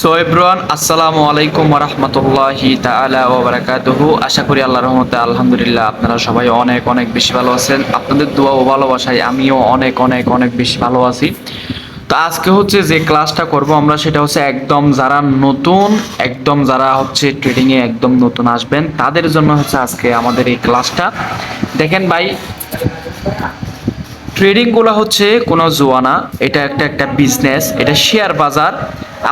So everyone আসসালামু আলাইকুম রহমতুল্লাহি তাআলা ওয়া বারাকাতুহু আশা করি আল্লাহর রহমতে আলহামদুলিল্লাহ আপনারা সবাই অনেক অনেক বেশি ভালো আছেন। আপনাদের দোয়া ও ভালোবাসায় আমিও অনেক অনেক অনেক বেশি ভালো আছি। তো আজকে হচ্ছে যে ক্লাসটা করব আমরা সেটা হচ্ছে একদম যারা নতুন, একদম যারা হচ্ছে ট্রেডিংয়ে একদম নতুন আসবেন, তাদের জন্য হচ্ছে আজকে আমাদের এই ক্লাসটা। দেখেন ভাই ট্রেডিংগুলো হচ্ছে কোনো জোয়ানা, এটা একটা একটা বিজনেস এটা শেয়ার বাজার।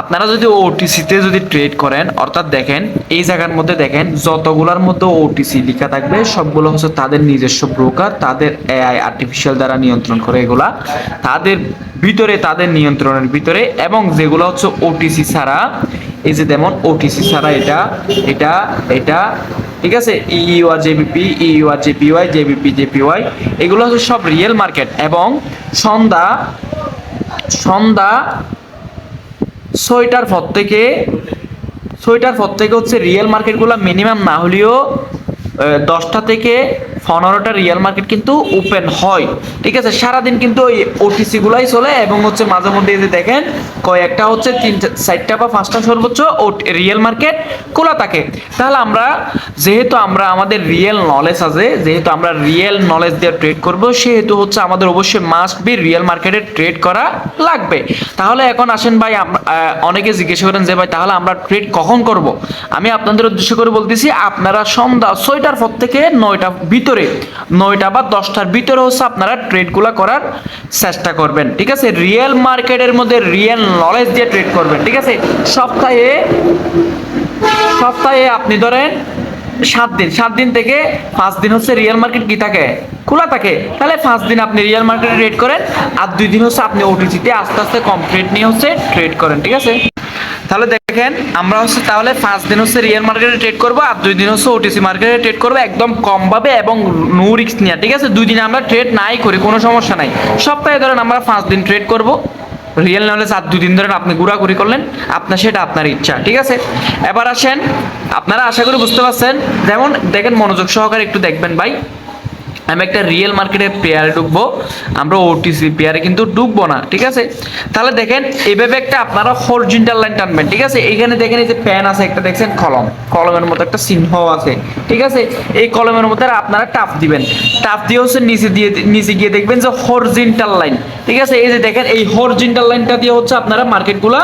আপনারা যদি ওটিসিতে যদি ট্রেড করেন, অর্থাৎ দেখেন, এই জায়গার মধ্যে দেখেন, যতগুলোর মধ্যে ওটিসি লেখা থাকবে, সবগুলো হচ্ছে তাদের নিজস্ব ব্রোকার তাদের এআই আর্টিফিশিয়াল দ্বারা নিয়ন্ত্রণ করে এগুলা, তাদের ভিতরে, তাদের নিয়ন্ত্রণের ভিতরে, এবং যেগুলো হচ্ছে ওটিসি ছাড়া, এই যে যেমন ওটিসি ছাড়া এটা এটা এটা, ঠিক আছে EUR GBP EUR JPY GBP JPY এগুলো হচ্ছে সব রিয়েল মার্কেট এবং সন্ধ্যা সন্ধ্যা ছয়টার পর থেকে ছয়টার পর থেকে হচ্ছে রিয়েল মার্কেটগুলো মিনিমাম না হলেও দশটা থেকে পনেরোটা রিয়েল মার্কেট কিন্তু ওপেন হয়। ঠিক আছে? সারাদিন কিন্তু ওই ওটিসি গুলাই চলে এবং হচ্ছে মাঝে মধ্যে এই যে দেখেন, কয়েকটা হচ্ছে তিন চারটা বা পাঁচটা সর্বোচ্চ রিয়েল মার্কেট খোলা থাকে। তাহলে আমরা যেহেতু আমরা আমাদের রিয়েল নলেজ আছে, যেহেতু আমরা রিয়েল নলেজ দিয়ে ট্রেড করব, সেহেতু হচ্ছে আমাদের অবশ্যই মাস্ট বি রিয়েল মার্কেটে ট্রেড করা লাগবে। তাহলে এখন আসেন ভাই অনেকে জিজ্ঞেস করেন যে ভাই, তাহলে আমরা ট্রেড কখন করব? আমি আপনাদের উদ্দেশ্য করে বলতেছি, আপনারা সন্ধ্যা ছয়টার পর থেকে নয়টা ভিতরে নয়টা বা দশটার ভিতরে হচ্ছে আপনারা ট্রেডগুলো করার চেষ্টা করবেন, ঠিক আছে? রিয়েল মার্কেটের মধ্যে রিয়েল নলেজ দিয়ে ট্রেড করবেন, ঠিক আছে? সপ্তাহে সপ্তাহে আপনি ধরেন সাত দিন সাত দিন থেকে পাঁচ দিন হচ্ছে রিয়েল মার্কেট কি থাকে? খোলা থাকে। তাহলে পাঁচ দিন আপনি রিয়েল মার্কেটে ট্রেড করেন, আর দুই দিন হচ্ছে আপনি ওটিসিতে আস্তে আস্তে কমপ্লিট নিয়ে হচ্ছে ট্রেড করেন, ঠিক আছে? তাহলে দেখেন, আমরা হচ্ছে তাহলে পাঁচ দিন হচ্ছে রিয়েল মার্কেটে ট্রেড করব, আর দুই দিন হচ্ছে ওটিসি মার্কেটে ট্রেড করব একদম কমভাবে এবং নো রিস্ক নিয়ে। ঠিক আছে? দুই দিন আমরা ট্রেড নাই করি, কোনো সমস্যা নাই। সপ্তাহে ধরেন আমরা পাঁচ দিন ট্রেড করব রিয়েল নলেজ আর দুদিন ধরেন আপনি ঘোরাঘুরি করলেন, আপনার সেটা আপনার ইচ্ছা, ঠিক আছে? এবার আসেন, আপনারা আশা করি বুঝতে পারছেন, যেমন দেখেন মনোযোগ সহকারে একটু দেখবেন ভাই। আমি একটা রিয়েল মার্কেটের পেয়ারে ঢুকবো, আমরা ওটিসি পেয়ারে কিন্তু ঢুকবো না, ঠিক আছে? তাহলে দেখেন, এভাবে একটা আপনারা হরজিন্টাল লাইন টানবেন, ঠিক আছে? এইখানে দেখেন এই যে প্যান আছে, একটা দেখছেন কলম, কলমের মতো একটা চিহ্ন আছে, ঠিক আছে? এই কলমের মধ্যে আপনারা টাপ দিবেন। টাপ দিয়ে হচ্ছে নিচে দিয়ে, নিচে গিয়ে দেখবেন যে হরজিন্টাল লাইন ঠিক আছে? এই যে দেখেন, এই হরজিন্টাল লাইনটা দিয়ে হচ্ছে আপনারা মার্কেটগুলো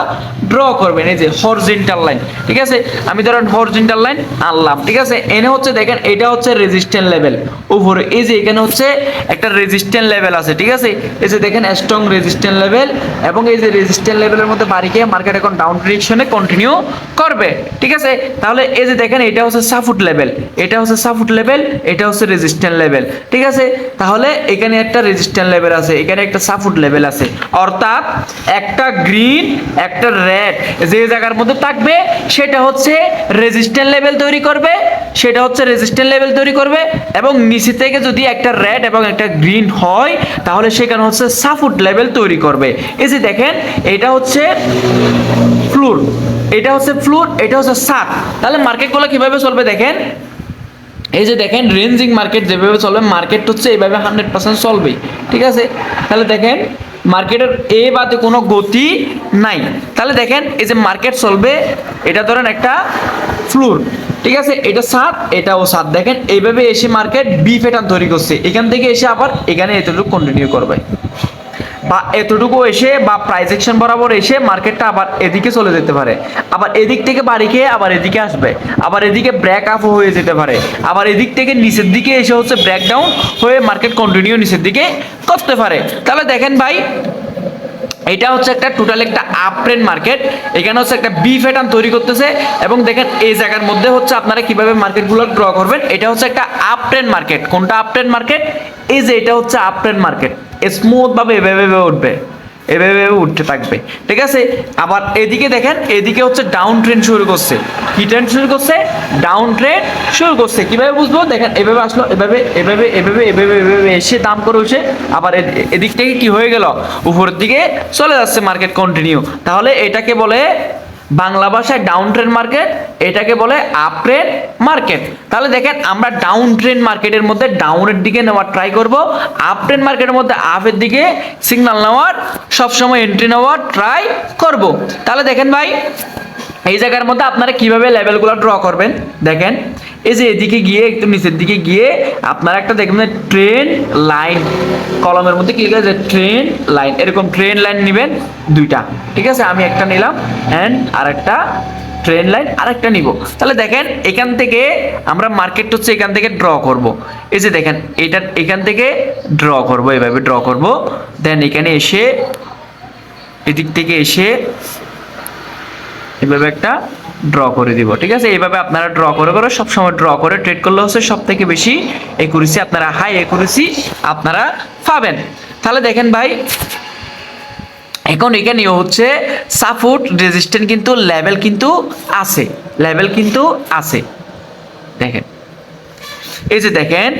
ড্র করবেন, এই যে হরজিন্টাল লাইন ঠিক আছে? আমি ধরেন হরজিন্টাল লাইন আনলাম, ঠিক আছে? এনে হচ্ছে দেখেন, এটা হচ্ছে রেজিস্ট্যান্ট লেভেল উপরে, এই যে এখানে হচ্ছে একটা রেজিস্ট্যান্ট লেভেল আছে, ঠিক আছে? এই যে দেখেন স্ট্রং রেজিস্ট্যান্ট লেভেল এবং এই যে রেজিস্ট্যান্ট লেভেলের মধ্যে বাড়ি গিয়ে মার্কেট এখন ডাউন ডিরেকশনে কন্টিনিউ করবে, ঠিক আছে? তাহলে এই যে দেখেন, এটা হচ্ছে সাফুট লেভেল এটা হচ্ছে সাফুট লেভেল এটা হচ্ছে রেজিস্ট্যান্ট লেভেল ঠিক আছে? তাহলে এখানে একটা রেজিস্ট্যান্ট লেভেল আছে, এখানে একটা সাফুট লেভেল আছে। অর্থাৎ একটা গ্রিন একটা রেড যে জায়গার মধ্যে থাকবে, সেটা হচ্ছে রেজিস্ট্যান্ট লেভেল তৈরি করবে, সেটা হচ্ছে রেজিস্ট্যান্ট লেভেল তৈরি করবে এবং নিচে থেকে যদি একটা রেড এবং একটা গ্রিন হয়, তাহলে সেখানে হচ্ছে সাফুট লেভেল তৈরি করবে। এই যে দেখেন, এটা হচ্ছে ফ্লোর এটা হচ্ছে ফ্লোর এটা হচ্ছে সাত। তাহলে মার্কেটগুলো কীভাবে চলবে দেখেন? এই যে দেখেন রেঞ্জিং মার্কেট যেভাবে চলবে মার্কেট হচ্ছে এইভাবে হান্ড্রেড পার্সেন্ট চলবেই। ঠিক আছে? তাহলে দেখেন মার্কেটের এ বাদে কোনো গতি নাই। তাহলে দেখেন, এই যে মার্কেট চলবে, এটা ধরেন একটা ফ্লোর ঠিক আছে? এটা সাত, এটাও সাত। দেখেন, এইভাবে এসে মার্কেট বি প্যাটার্ন তৈরি করছে। এখান থেকে এসে আবার এখানে এতটুকু কন্টিনিউ করবে। বা এতটুকু এসে বা প্রাইস সেকশন বরাবর এসে মার্কেটটা আবার এদিকে চলে যেতে পারে। আবার এদিক থেকে বাড়ি খেয়ে আবার এদিকে আসবে। আবার এদিকে ব্রেক আপ হয়ে যেতে পারে। আবার এদিক থেকে নিচের দিকে এসে হচ্ছে ব্রেক ডাউন হয়ে মার্কেট কন্টিনিউ নিচের দিকে করতে পারে। তাহলে দেখেন ভাই এটা হচ্ছে একটা টোটাল একটা আপ ট্রেন্ড মার্কেট এখানে হচ্ছে একটা বি প্যাটার্ন তৈরি করতেছে এবং দেখেন এই জায়গার মধ্যে হচ্ছে আপনারা কীভাবে মার্কেটগুলো ড্র করবেন, এটা হচ্ছে একটা আপ ট্রেন্ড মার্কেট কোনটা আপ ট্রেন্ড মার্কেট এই যে এটা হচ্ছে আপ ট্রেন্ড মার্কেট স্মুথ ভাবে এভাবে এভাবে উঠবে। এভাবে উঠতে থাকবে। ঠিক আছে? আবার এদিকে দেখেন, এদিকে হচ্ছে ডাউন ট্রেন শুরু করছে। কি ট্রেন শুরু করছে ডাউন ট্রেন শুরু করছে। কীভাবে বুঝব? দেখেন, এভাবে আসলো, এভাবে এভাবে এভাবে এভাবে এভাবে এসে দাম করে উঠছে আবার এদিক থেকে কি হয়ে গেল? উপরের দিকে চলে যাচ্ছে মার্কেট কন্টিনিউ তাহলে এটাকে বলে বাংলা ভাষায় ডাউন ট্রেন্ড মার্কেট এটাকে বলে আপ ট্রেন্ড মার্কেট তাহলে দেখেন, আমরা ডাউন ট্রেন্ড মার্কেটের মধ্যে ডাউনের দিকে নেওয়ার ট্রাই করব। আপ ট্রেন্ড মার্কেটের মধ্যে আপের দিকে সিগন্যাল নেওয়ার, সবসময় এন্ট্রি নেওয়ার ট্রাই করব। তাহলে দেখেন ভাই, এই জায়গার মধ্যে আপনারা কীভাবে লেভেলগুলো ড্র করবেন? দেখেন এই যে এদিকে গিয়ে একটু নিচের দিকে গিয়ে আপনারা একটা দেখবেন ট্রেন লাইন কলমের মধ্যে কি আছে? ট্রেন লাইন এরকম ট্রেন লাইন নেবেন দুইটা। ঠিক আছে? আমি একটা নিলাম অ্যান্ড আর একটা ট্রেন লাইন আরেকটা নিব। তাহলে দেখেন, এখান থেকে আমরা মার্কেট হচ্ছে এখান থেকে ড্র করব। এই যে দেখেন, এটা এখান থেকে ড্র করব, এভাবে ড্র করব। দেন এখানে এসে, এদিক থেকে এসে, এভাবে একটা ড্র করে দিব, ঠিক আছে? এইভাবে আপনারা ড্র করে করে সবসময় ড্র করে ট্রেড করলে হচ্ছে সব থেকে বেশি একুরেসি আপনারা হাই একুরেসি আপনারা পাবেন। তাহলে দেখেন ভাই, এখন এখানে হচ্ছে সাপোর্ট রেজিস্ট্যান্ট কিন্তু লেভেল কিন্তু আছে লেভেল কিন্তু আছে। দেখেন, এই যে দেখেন,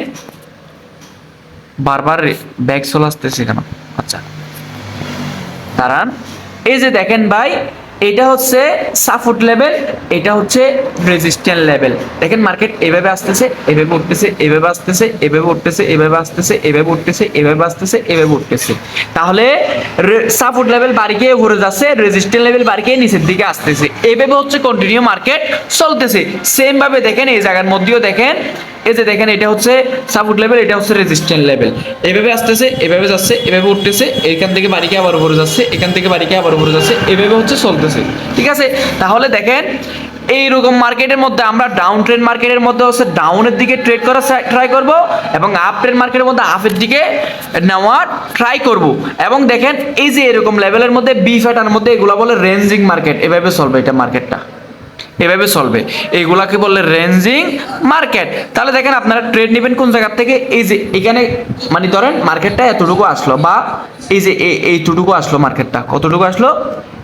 বারবার ব্যাগ চলে আসতেছে কেন আচ্ছা দাঁড়ান, এই যে দেখেন ভাই এটা হচ্ছে সাপোর্ট লেভেল, এটা হচ্ছে রেজিস্ট্যান্ট লেভেল দেখেন মার্কেট এভাবে আসতেছে, এভাবে উঠতেছে, এভাবে আসতেছে, এভাবে উঠতেছে, এভাবে আসতেছে, এভাবে উঠতেছে, এভাবে আসতেছে, এভাবে উঠতেছে। তাহলে সাপোর্ট লেভেল বাড়ি গিয়ে ঘুরে যাচ্ছে রেজিস্ট্যান্ট লেভেল বাড়ি গিয়ে নিচের দিকে আসতেছে। এভাবে হচ্ছে কন্টিনিউ মার্কেট চলতেছে। সেম ভাবে দেখেন এই জায়গার মধ্যেও দেখেন এই যে দেখেন, এটা হচ্ছে সাপোর্ট লেভেল এটা হচ্ছে রেজিস্ট্যান্ট লেভেল এভাবে আসতেছে, এভাবে যাচ্ছে, এভাবে উঠতেছে, এখান থেকে বাড়িকে আবার উপরে যাচ্ছে, এখান থেকে বাড়িকে আবার উপরে যাচ্ছে, এভাবে হচ্ছে চলতেছে। ঠিক আছে? তাহলে দেখেন, এইরকম মার্কেটের মধ্যে আমরা ডাউন ট্রেড মার্কেটের মধ্যে হচ্ছে ডাউনের দিকে ট্রেড করার ট্রাই করব এবং আপ ট্রেড মার্কেটের মধ্যে আপের দিকে নেওয়ার ট্রাই করব। এবং দেখেন, এই যে এরকম লেভেলের মধ্যে বি ফ্যাটার মধ্যে এগুলো বলে রেঞ্জিং মার্কেট এভাবে চলবে এটা মার্কেটটা এভাবে চলবে। এইগুলাকে বললে রেঞ্জিং মার্কেট তাহলে দেখেন আপনারা ট্রেড নেবেন কোন জায়গার থেকে? এই যে এখানে মানে ধরেন মার্কেটটা এতটুকু আসলো বা এই যে এই এইটুকু আসলো মার্কেটটা কতটুকু আসলো?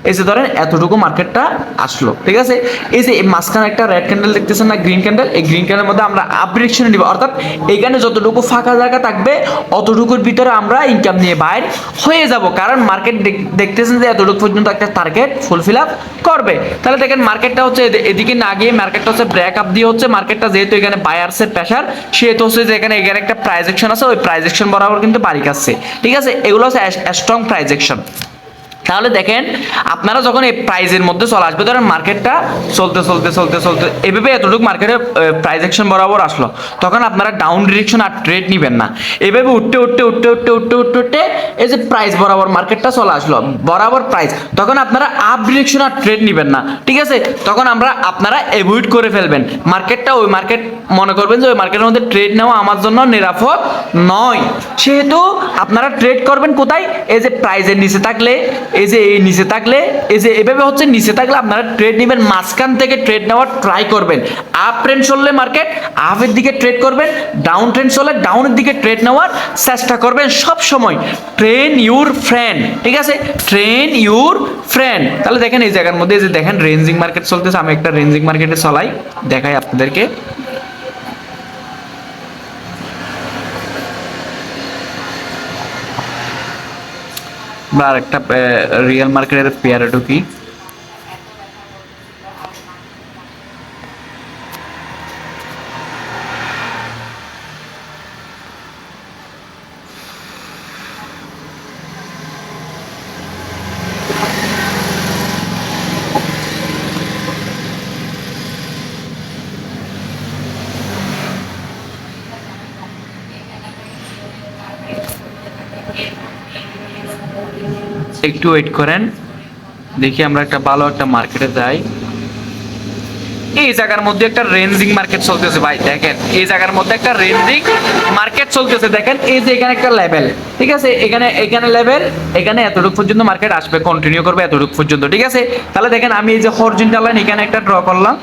এই যে ধরেন এতটুকু মার্কেটটা আসলো, ঠিক আছে? এই যে মাঝখানে একটা রেড ক্যান্ডেল দেখতেছেন না গ্রিন ক্যান্ডেল এই গ্রিন ক্যান্ডেলের মধ্যে আমরা আপ ডিরেকশনে নিব। অর্থাৎ এখানে যতটুকু ফাঁকা জায়গা থাকবে, অতটুকুর ভিতরে আমরা ইনকাম নিয়ে বাইর হয়ে যাব। কারণ মার্কেট দেখতেছেন যে এতটুকু পর্যন্ত একটা টার্গেট ফুলফিল আপ করবে। তাহলে দেখেন মার্কেটটা হচ্ছে এদিকে না গিয়ে মার্কেটটা হচ্ছে ব্রেক আপ দিয়ে হচ্ছে মার্কেটটা যেহেতু এখানে বায়ার্সের প্রেশার সেহেতু হচ্ছে যে এখানে এখানে একটা প্রাইজেকশন আছে, ওই প্রাইজেকশন বরাবর কিন্তু বাড়ি কাছে ঠিক আছে? এগুলো হচ্ছে স্ট্রং প্রাইজেকশন তাহলে দেখেন, আপনারা যখন এই প্রাইজের মধ্যে চলে আসবে, ধরেন মার্কেটটা চলতে চলতে চলতে চলতে, এভাবে এতটুকু মার্কেটে প্রাইজেকশন বরাবর আসলো, তখন আপনারা ডাউন ডিরেকশন আর ট্রেড নেবেন না। এভাবে উঠতে উঠতে উঠতে উঠতে উঠতে উঠতে উঠতে এই যে প্রাইস বরাবর মার্কেটটা চলে আসলো, বরাবর প্রাইস তখন আপনারা আপ ডিরেকশন আর ট্রেড নেবেন না, ঠিক আছে? তখন আমরা, আপনারা অ্যাভয়েড করে ফেলবেন। মার্কেটটা ওই মার্কেট মনে করবেন যে ওই মার্কেটের মধ্যে ট্রেড নেওয়া আমার জন্য নিরাপদ নয়। সেহেতু আপনারা ট্রেড করবেন কোথায়? এই যে প্রাইজের নিচে থাকলে এই যে এই নিচে থাকলে, এই যে এভাবে হচ্ছে নিচে থাকলে আপনারা ট্রেড নেবেন, মাঝখান থেকে ট্রেড নেওয়ার ট্রাই করবেন। আপ ট্রেন্ড চললে মার্কেট আপের দিকে ট্রেড করবেন ডাউন ট্রেন্ড চললে ডাউনের দিকে ট্রেড নেওয়ার চেষ্টা করবেন সব সময় ট্রেন ইউর ফ্রেন্ড ঠিক আছে? ট্রেন ইউর ফ্রেন্ড তাহলে দেখেন এই জায়গার মধ্যে যে দেখেন রেঞ্জিং মার্কেট চলতেছে, আমি একটা রেঞ্জিং মার্কেটে চলাই, দেখাই আপনাদেরকে। আমরা আরেকটা রিয়েল মার্কেটের পেয়ারে ঢুকি একটু ওয়েট করেন। দেখি আমরা একটা ভালো একটা মার্কেটে যাই। এই জায়গার মধ্যে একটা রেঞ্জিং মার্কেট চলতেছে ভাই, দেখেন। এই জায়গার মধ্যে একটা রেঞ্জিং মার্কেট চলতেছে, দেখেন। এই যে এখানে একটা লেভেল ঠিক আছে? এখানে এখানে লেভেল এখানে এতটুকু পর্যন্ত মার্কেট আসবে কন্টিনিউ করবে এতটুকু পর্যন্ত, ঠিক আছে? তাহলে দেখেন, আমি এই যে হরজিন্টাল লাইন এখানে একটা ড্র করলাম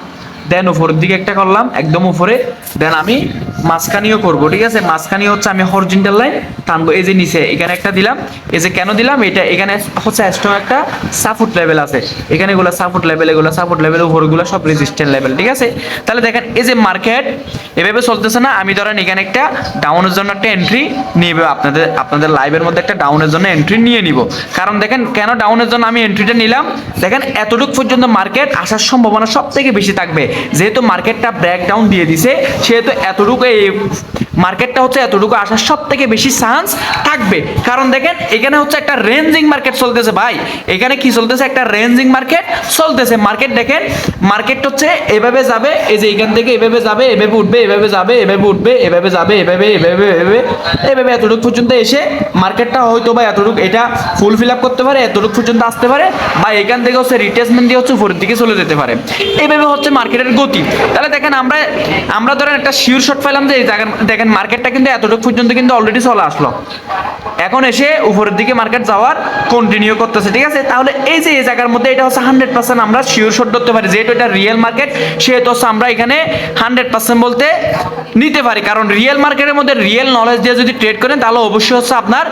দেন উপরের দিকে একটা করলাম, একদম উপরে দেন আমি মাঝখানিও করব, ঠিক আছে? মাঝখানি হচ্ছে আমি হরজিন্টাল লাইন টানবো। এই যে নিচে, এখানে একটা দিলাম। এই যে কেন দিলাম? এটা এখানে হচ্ছে স্ট্রং একটা সাপোর্ট লেভেল আছে। এখানে এগুলো সাপোর্ট লেভেল এগুলো সাপোর্ট লেভেল উপরগুলো সব রেজিস্ট্যান্ট লেভেল ঠিক আছে? তাহলে দেখেন, এই যে মার্কেট এভাবে চলতেছে না। আমি ধরেন এখানে একটা ডাউনের জন্য একটা এন্ট্রি নিবে, আপনাদের আপনাদের লাইভের মধ্যে একটা ডাউনের জন্য এন্ট্রি নিয়ে নিব। কারণ দেখেন, কেন ডাউনের জন্য আমি এন্ট্রিটা নিলাম? দেখেন, এতটুকু পর্যন্ত মার্কেট আসার সম্ভাবনা সব থেকে বেশি থাকবে। যেহেতু মার্কেটটা ব্রেক ডাউন দিয়ে দিছে, সেহেতু এতটুকু এই মার্কেটটা হচ্ছে এতটুকু আসার সব থেকে বেশি চান্স থাকবে। কারণ দেখেন, এখানে হচ্ছে একটা রেঞ্জিং মার্কেট চলতেছে ভাই। এখানে কি চলতেছে? একটা রেঞ্জিং মার্কেট চলতেছে। মার্কেট দেখেন মার্কেট হচ্ছে এভাবে যাবে, এই যে এখান থেকে এভাবে যাবে, এভাবে উঠবে, এভাবে যাবে, এভাবে উঠবে, এভাবে যাবে, এভাবে এভাবে এভাবে এভাবে এতটুকু পর্যন্ত এসে মার্কেটটা হয়তো বা এতটুকু এটা ফুল ফিল আপ করতে পারে, এতটুকু পর্যন্ত আসতে পারে বা এখান থেকে হচ্ছে রিটেসমেন্ট দিয়ে হচ্ছে উপরের দিকে চলে যেতে পারে। এভাবে হচ্ছে মার্কেটের গতি। তাহলে দেখেন, আমরা আমরা ধরেন একটা শিওর শট পেলাম যে, দেখেন মার্কেটটা কিন্তু এতটুকু পর্যন্ত কিন্তু অলরেডি চলে আসলো। এখন এসে উপরের দিকে মার্কেট যাওয়ার কন্টিনিউ করতেছে, ঠিক আছে? তাহলে এই যে, এই জায়গার মধ্যে এটা হচ্ছে হান্ড্রেড পার্সেন্ট আমরা শিওর শট ধরতে পারি, যেহেতু এটা রিয়েল মার্কেট সেহেতু হচ্ছে আমরা এখানে হান্ড্রেড পার্সেন্ট বলতে নিতে পারি। কারণ রিয়েল মার্কেটের মধ্যে রিয়েল নলেজ দিয়ে যদি ট্রেড করেন, তাহলে অবশ্যই হচ্ছে আপনার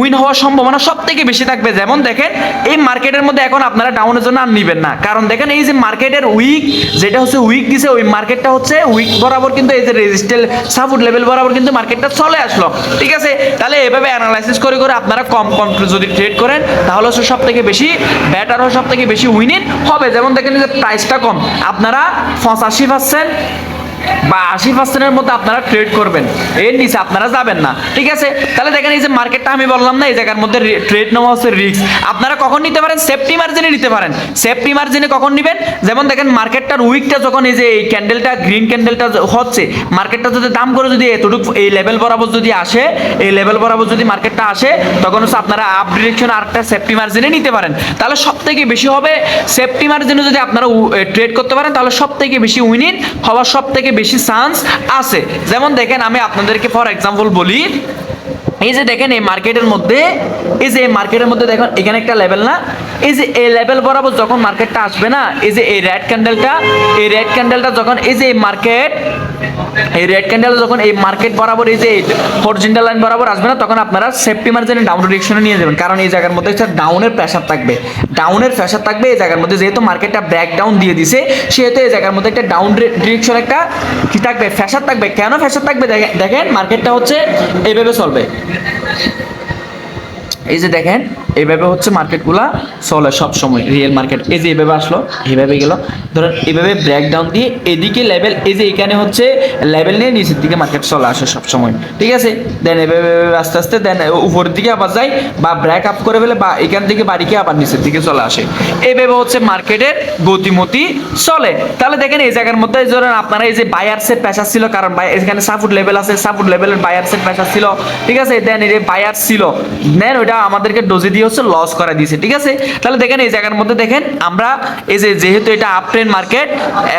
উইন হওয়ার সম্ভাবনা সব থেকে বেশি থাকবে। যেমন দেখেন, এই মার্কেটের মধ্যে এখন আপনারা ডাউনের জন্য আর নিবেন না। কারণ দেখেন, এই যে মার্কেটের উইক যেটা হচ্ছে উইক দিছে, ওই মার্কেটটা হচ্ছে উইক বরাবর কিন্তু এই যে রেজিস্ট্যাল সাপোর্ট লেভেল বরাবর কিন্তু মার্কেটটা চলে আসলো। ঠিক আছে? তাহলে এভাবে অ্যানালাইসিস করে করে আপনারা কম কম যদি ট্রেড করেন, তাহলে হচ্ছে সব থেকে বেশি ব্যাটার সব থেকে বেশি উইনিং হবে। যেমন দেখেন যে প্রাইসটা কম। আপনারা পঁচাশি পার্সেন্ট বা আশি পার্সেন্টের মধ্যে আপনারা ট্রেড করবেন। এর নিচে আপনারা যাবেন না। ঠিক আছে? তাহলে দেখেন এই যে মার্কেটটা আমি বললাম না, এই জায়গার মধ্যে ট্রেড নেওয়া হচ্ছে রিস্ক আপনারা কখন নিতে পারেন? সেফটি মার্জিনে নিতে পারেন। সেফটি মার্জিনে কখন নেবেন? যেমন দেখেন মার্কেটটার উইকটা যখন এই যে এই ক্যান্ডেলটা গ্রিন ক্যান্ডেলটা হচ্ছে মার্কেটটা যদি দাম করে যদি এতটুকু এই লেভেল বরাবর যদি আসে, এই লেভেল বরাবর যদি মার্কেটটা আসে, তখন হচ্ছে আপনারা আপ ডিরেকশন আরেকটা সেফটি মার্জিনে নিতে পারেন। তাহলে সব থেকে বেশি হবে সেফটি মার্জিনে যদি আপনারা ট্রেড করতে পারেন, তাহলে সব থেকে বেশি উইনিং হওয়ার সব থেকে বেশি চান্স আছে। যেমন দেখেন, আমি আপনাদেরকে ফর এক্সাম্পল বলি, এই যে দেখেন, এই মার্কেটের মধ্যে, এই যে মার্কেটের মধ্যে দেখেন, এখানে একটা লেভেল না এই যে এই লেভেল বরাবর যখন মার্কেটটা আসবে না, এই যে এই রেড ক্যান্ডেলটা এই রেড ক্যান্ডেলটা যখন এই যে এই মার্কেট এই রেড ক্যান্ডেল যখন এই মার্কেট বরাবর এই যে হরিজেন্টাল লাইন বরাবর আসবে না, তখন আপনারা সেফটি মার্জিনে ডাউন ডিরেকশনে নিয়ে যাবেন। কারণ এই জায়গার মধ্যে ডাউনের প্রেশার থাকবে। ডাউনের প্রেশার থাকবে এই জায়গার মধ্যে, যেহেতু মার্কেটটা ব্যাক ডাউন দিয়ে দিছে, সেহেতু এই জায়গার মধ্যে একটা ডাউন ডিরেকশন একটা কি থাকবে? ফ্যাশার থাকবে। কেন ফ্যাশার থাকবে? দেখেন মার্কেটটা হচ্ছে এইভাবে চলবে। এই যে দেখেন এইভাবে হচ্ছে মার্কেটগুলা চলে সব সময় রিয়েল মার্কেট এই যে এইভাবে আসলো এইভাবে গেল। ধরেন এইভাবে ব্রেকডাউন দিয়ে এদিকে লেভেল এই যে এখানে হচ্ছে লেভেল নিয়ে নিচের দিকে মার্কেট চলে আসে সব সময় ঠিক আছে? দেন এভাবে এভাবে, আস্তে আস্তে দেন উপরের দিকে আবার যায় বা ব্রেক আপ করে ফেলে বা এখান থেকে বাড়িকে আবার নিচের দিকে চলে আসে। এইভাবে হচ্ছে মার্কেটের গতিমতি চলে। তাহলে দেখেন এই জায়গার মধ্যে ধরেন আপনারা এই যে বায়ার্সের প্রেশার ছিল, কারণ এখানে সাপোর্ট লেভেল আছে সাপোর্ট লেভেলের বায়ার্সের প্রেশার ছিল। ঠিক আছে? দেন এই যে বায়ার ছিল দেন ওইটা আমাদেরকে ডোজে দিয়ে হচ্ছে লস করা দিয়েছে, ঠিক আছে? তাহলে দেখেন এই জায়গার মধ্যে দেখেন, আমরা এই যে যেহেতু এটা আপ ট্রেন মার্কেট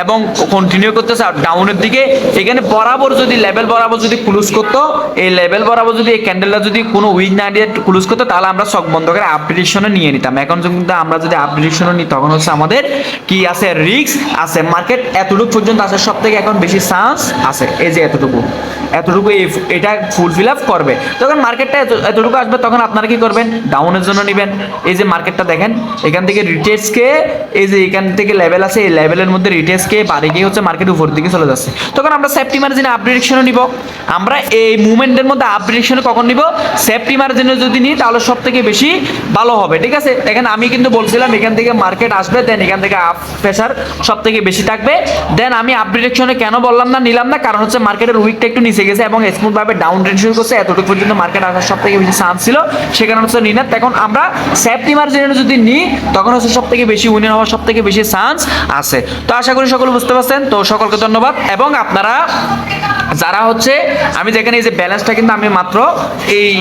এবং কন্টিনিউ করতেছে ডাউনের দিকে, এখানে বরাবর যদি লেভেল বরাবর যদি ক্লোজ করতো, এই লেভেল বরাবর যদি এই ক্যান্ডেলটা যদি কোনো উইক না দিয়ে ক্লোজ করতো, তাহলে আমরা শক বন্ধ করে আপডেশনে নিয়ে নিতাম। এখন কিন্তু আমরা যদি আপডেশনে নিই, তখন হচ্ছে আমাদের কি আছে রিস্ক আছে মার্কেট এতটুকু পর্যন্ত আছে সব থেকে এখন বেশি চান্স আছে। এই যে এতটুকু। এতটুকু এটা ফুল ফিল আপ করবে তখন মার্কেটটা এতটুকু আসবে, তখন আপনারা কি করবেন? ডাউনের জন্য নেবেন। এই যে মার্কেটটা দেখেন, এখান থেকে রিটেস্টকে এই যে এখান থেকে লেভেল আছে, এই লেভেলের মধ্যে রিটেস্টকে বাড়ি গিয়ে হচ্ছে মার্কেট উপর দিকে চলে যাচ্ছে। তখন আমরা সেফটি মার্জিনে আপ নিব। আমরা এই মুভমেন্টের মধ্যে আপ কখন নিব? সেফটি মার্জিনে যদি নিই, তাহলে সব থেকে বেশি ভালো হবে, ঠিক আছে? দেখেন, আমি কিন্তু বলছিলাম, এখান থেকে মার্কেট আসবে দেন এখান থেকে আপ প্রেশার সব থেকে বেশি থাকবে। দেন আমি আপ কেন বললাম না, নিলাম না, কারণ হচ্ছে মার্কেটের উইকটা একটু নিচে গেছে এবং স্মুথ ভাবে ডাউন ট্রেন শুরু করছে। এতটুকু পর্যন্ত মার্কেট আসার সব থেকে বেশি চান্স ছিল। সেখানে হচ্ছে নিনার তখন আমরা সেফটি মার্জিনে যদি নিই, তখন হচ্ছে সব থেকে বেশি উইনার হওয়ার সব থেকে বেশি চান্স আছে। তো আশা করি সকল বুঝতে পারছেন। তো সকলকে ধন্যবাদ। এবং আপনারা যারা হচ্ছে, আমি যেখানে এই যে ব্যালেন্সটা কিন্তু আমি মাত্র এই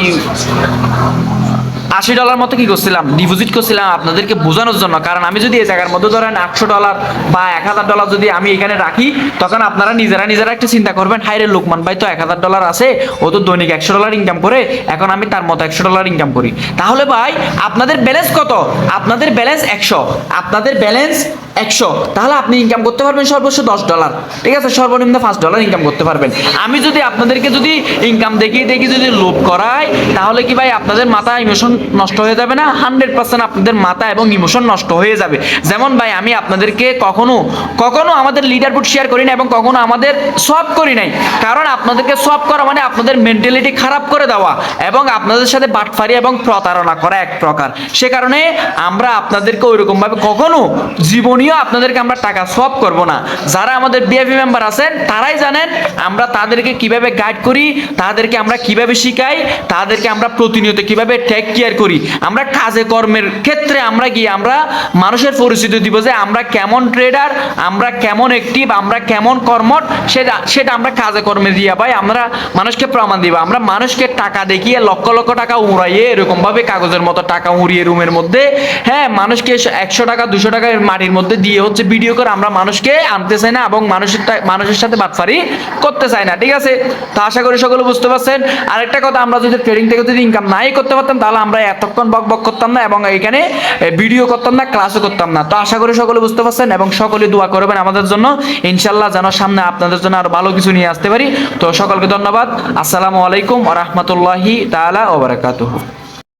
আশি ডলার মতো কি করছিলাম? ডিপোজিট করছিলাম আপনাদেরকে বোঝানোর জন্য। কারণ আমি যদি এই জায়গার মধ্যে ধরেন আটশো ডলার বা এক হাজার ডলার যদি আমি এখানে রাখি, তখন আপনারা নিজেরা নিজেরা একটা চিন্তা করবেন হাইরে লোকমান ভাই, তো এক হাজার ডলার আছে, ও তো দৈনিক একশো ডলার ইনকাম করে, এখন আমি তার মতো একশো ডলার ইনকাম করি। তাহলে ভাই, আপনাদের ব্যালেন্স কত? আপনাদের ব্যালেন্স একশো। আপনাদের ব্যালেন্স একশো। তাহলে আপনি ইনকাম করতে পারবেন সর্বোচ্চ দশ ডলার ঠিক আছে? সর্বনিম্ন পাঁচ ডলার ইনকাম করতে পারবেন। আমি যদি আপনাদেরকে যদি ইনকাম দেখিয়ে দেখি, যদি লোভ করাই তাহলে কি ভাই, আপনাদের মাথায় ইমোশন নষ্ট হয়ে যাবে না হান্ড্রেড পার্সেন্ট আপনাদের মাথা এবং ইমোশন নষ্ট হয়ে যাবে। যেমন ভাই, আমি আপনাদেরকে কখনো কখনো আমাদের লিডার বুট শেয়ার করি না এবং কখনো আমাদের সব করি নাই। কারণ আপনাদেরকে সব করা মানে আপনাদের মেন্টালিটি খারাপ করে দেওয়া এবং আপনাদের সাথে বাটফারি এবং প্রতারণা করা এক প্রকার। সে কারণে আমরা আপনাদেরকে ওইরকম ভাবে কখনো জীবনীয় আপনাদেরকে আমরা টাকা সব করব না। যারা আমাদের বিএফি মেম্বার আছেন, তারাই জানেন আমরা তাদেরকে কীভাবে গাইড করি, তাদেরকে আমরা কীভাবে শিখাই, তাদেরকে আমরা প্রতিনিয়ত কীভাবে টেক কেয়ার করি। আমরা কাজে, কর্মের ক্ষেত্রে আমরা গিয়ে আমরা মানুষের পরিচিতি দিব যে আমরা কেমন ট্রেডার আমরা কেমন অ্যাক্টিভ আমরা কেমন কর্মট সেটা সেটা আমরা কাজে, কর্মে দিয়ে পাই, আমরা মানুষকে প্রমাণ দিব। আমরা মানুষকে টাকা দেখিয়ে লক্ষ লক্ষ টাকা উড়াইয়ে এরকম ভাবে কাগজের মতো টাকা উড়িয়ে রুমের মধ্যে হ্যাঁ মানুষকে একশো টাকা, দুশো টাকা মাটির মধ্যে দিয়ে হচ্ছে ভিডিও করে আমরা মানুষকে আনতে চাই না এবং মানুষের মানুষের সাথে বাটফারি করতে চাই না, ঠিক আছে? তা আশা করি সকলে বুঝতে পারছেন। আরেকটা কথা, আমরা যদি ট্রেডিং থেকে যদি ইনকাম নাই করতে পারতাম, তাহলে আমরা এতক্ষণ বক বক করতাম না এবং এখানে ভিডিও করতাম না ক্লাসও করতাম না। তো আশা করি সকলে বুঝতে পারছেন এবং সকলে দোয়া করবেন আমাদের জন্য। ইনশাল্লাহ যেন সামনে আপনাদের জন্য আরও ভালো কিছু নিয়ে আসতে পারি। তো সকলকে ধন্যবাদ। আসসালামু আলাইকুম আ রহমতুল্লাহি তালা ওয়া বারাকাতুহু।